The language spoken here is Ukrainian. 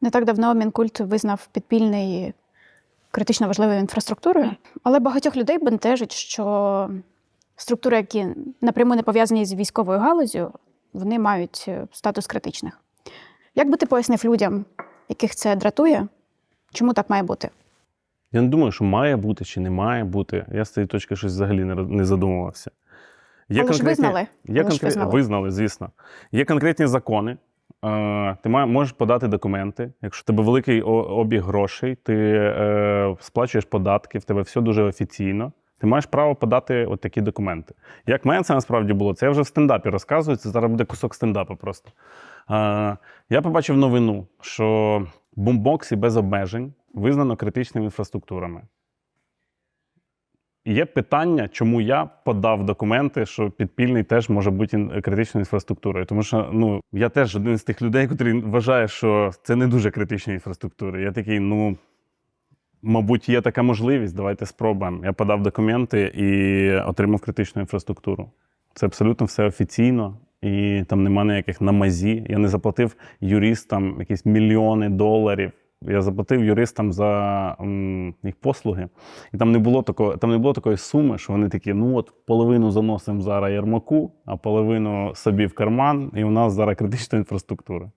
Не так давно Мінкульт визнав підпільний критично важливою інфраструктурою, але багатьох людей бентежить, що структури, які напряму не пов'язані з військовою галузю, вони мають е, статус критичних. Як би ти пояснив людям, яких це дратує, чому так має бути? Я не думаю, що має бути чи не має бути. Я з цієї точки щось взагалі не, задумувався. Є Але ж визнали. Є Але ж визнали. визнали, звісно. Є конкретні закони. Ти можеш подати документи. Якщо в тебе великий обіг грошей, ти е, сплачуєш податки, в тебе все дуже офіційно. Ти маєш право подати от такі документи. Як в мене це насправді було, це я вже в стендапі розказую. Це зараз буде кусок стендапу просто. Я побачив новину, що бумбокси без обмежень визнано критичними інфраструктурами. Є питання, чому я подав документи, що підпільний теж може бути критичною інфраструктурою. Тому що ну, я теж один з тих людей, який вважає, що це не дуже критична інфраструктура. Я такий, ну, мабуть, є така можливість, давайте спробуємо. Я подав документи і отримав критичну інфраструктуру. Це абсолютно все офіційно, і там нема ніяких намазі. Я не заплатив юристам якісь мільйони доларів. Я заплатив юристам за їх послуги, і там не було такого, там не було такої суми, що вони такі: ну от половину заносимо зараз ярмаку, а половину собі в карман, і у нас зараз критична інфраструктура.